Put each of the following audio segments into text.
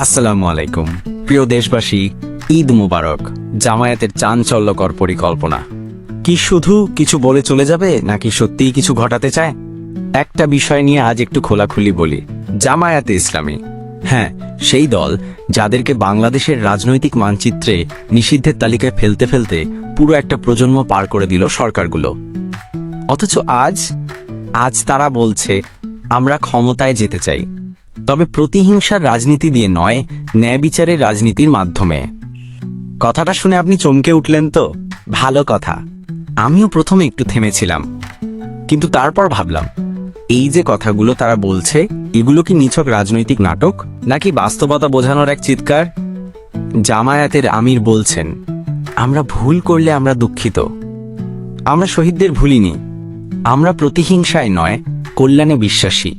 আসসালামু আলাইকুম। প্রিয় দেশবাসী, ঈদ মুবারক, জামায়াতের চাঞ্চল্যকর পরিকল্পনা। কি শুধু কিছু বলে চলে যাবে, নাকি সত্যিই কিছু ঘটাতে চায়? একটা বিষয় নিয়ে আজ একটু খোলাখুলি বলি, জামায়াতে ইসলামী। হ্যাঁ সেই দল যাদেরকে বাংলাদেশের রাজনৈতিক মানচিত্রে নিষিদ্ধের তালিকায় ফেলতে ফেলতে পুরো একটা প্রজন্ম পার করে দিল সরকারগুলো। অথচ আজ আজ তারা বলছে, আমরা ক্ষমতায় যেতে চাই। তবে প্রতিহিংসার রাজনীতি দিয়ে নয় ন্যায় বিচারের রাজনীতির মাধ্যমে। কথাটা শুনে আপনি চমকে উঠলেন তো? ভালো কথা। আমিও প্রথমে একটু থেমেছিলাম। কিন্তু তারপর ভাবলাম, এই যে কথাগুলো তারা বলছে, এগুলো কি নিছক রাজনৈতিক নাটক, নাকি বাস্তবতা বোঝানোর এক চিৎকার? জামায়াতের আমির বলছেন, আমরা ভুল করলে আমরা দুঃখিত। আমরা শহীদদের ভুলিনি। আমরা প্রতিহিংসায় নয়, কল্যাণে বিশ্বাসী।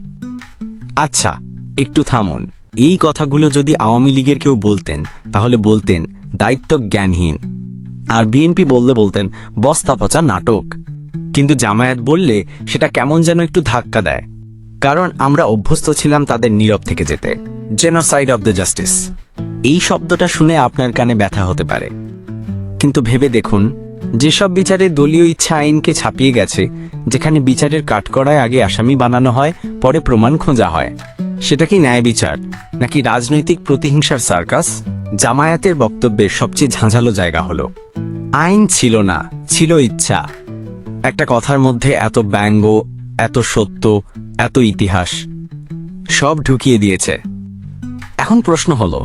আচ্ছা একটু থামুন। এই কথাগুলো যদি আওয়ামী লীগের কেউ বলতেন, তাহলে বলতেন দায়িত্ব জ্ঞানহীন আর বিএনপি বললে বলতেন বস্তা পচা নাটক। কিন্তু জামায়াত বললে, সেটা কেমন যেন একটু ধাক্কা দেয়। কারণ আমরা অভ্যস্ত ছিলাম তাদের নীরব থেকে যেতে। জেনোসাইড অব দ্য জাস্টিস এই শব্দটা শুনে আপনার কানে ব্যথা হতে পারে। কিন্তু ভেবে দেখুন, যেসব বিচারে দলীয় ইচ্ছা আইনকে ছাপিয়ে গেছে, যেখানে বিচারের কাঠকড়ায় আগে আসামি বানানো হয়, পরে প্রমাণ খোঁজা হয়। সেটা কি ন্যায় বিচার, নাকি রাজনৈতিক প্রতিহিংসার সার্কাস? জামায়াতের বক্তব্যের সবচেয়ে ঝাঁঝালো জায়গা হলো, আইন ছিল না, ছিল ইচ্ছা। একটা কথার মধ্যে এত ব্যঙ্গ, এত সত্য, এত ইতিহাস, সব ঢুকিয়ে দিয়েছে। এখন প্রশ্ন হলো,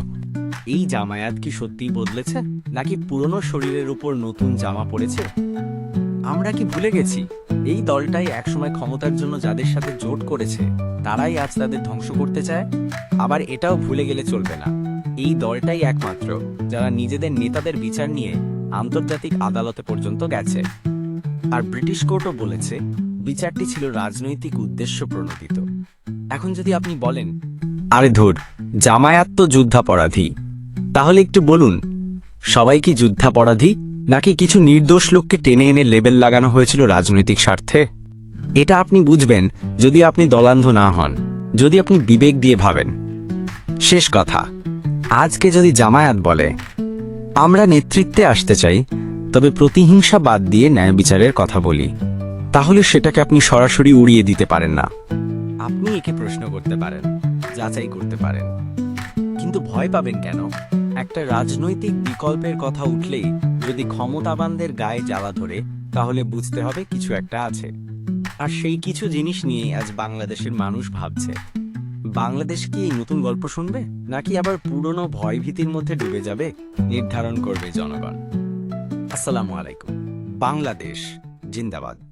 এই জামায়াত কি সত্যিই বদলেছে, নাকি পুরনো শরীরের উপর নতুন জামা পড়েছে? আমরা কি ভুলে গেছি? এই দলটাই একসময় ক্ষমতার জন্য যাদের সাথে জোট করেছে, তারাই আজ তাদের ধ্বংস করতে চায়। আবার এটাও ভুলে গেলে চলবে না। এই দলটাই একমাত্র যারা নিজেদের নেতাদের বিচার নিয়ে আন্তর্জাতিক আদালতে পর্যন্ত গেছে। আর ব্রিটিশ কোর্টও বলেছে, বিচারটি ছিল রাজনৈতিক উদ্দেশ্য প্রণোদিত। এখন যদি আপনি বলেন, আরে ধুর, জামায়াত তো যুদ্ধাপরাধী। তাহলে একটু বলুন, সবাই কি যুদ্ধাপরাধী? নাকি কিছু নির্দোষ লোককে টেনে এনে লেবেল লাগানো হয়েছিল রাজনৈতিক স্বার্থে? এটা আপনি বুঝবেন যদি আপনি দলান্ধ না হন, যদি আপনি বিবেক দিয়ে ভাবেন। শেষ কথা, আজকে যদি জামায়াত বলে, আমরা নেতৃত্বে আসতে চাই, তবে প্রতিহিংসা বাদ দিয়ে ন্যায় বিচারের কথা বলি, তাহলে সেটাকে আপনি সরাসরি উড়িয়ে দিতে পারেন না। আপনি একে প্রশ্ন করতে পারেন, যাচাই করতে পারেন, কিন্তু ভয় পাবেন কেন? একটা রাজনৈতিক বিকল্পের কথা উঠলেই যদি ক্ষমতাবানদের গায়ে জ্বালা ধরে, তাহলে বুঝতে হবে কিছু একটা আছে। আর সেই কিছু জিনিস নিয়ে আজ বাংলাদেশের মানুষ ভাবছে। বাংলাদেশ কি এই নতুন গল্প শুনবে, নাকি আবার পুরনো ভয়ভীতির মধ্যে ডুবে যাবে, নির্ধারণ করবে জনগণ? আসসালামু আলাইকুম। বাংলাদেশ, জিন্দাবাদ।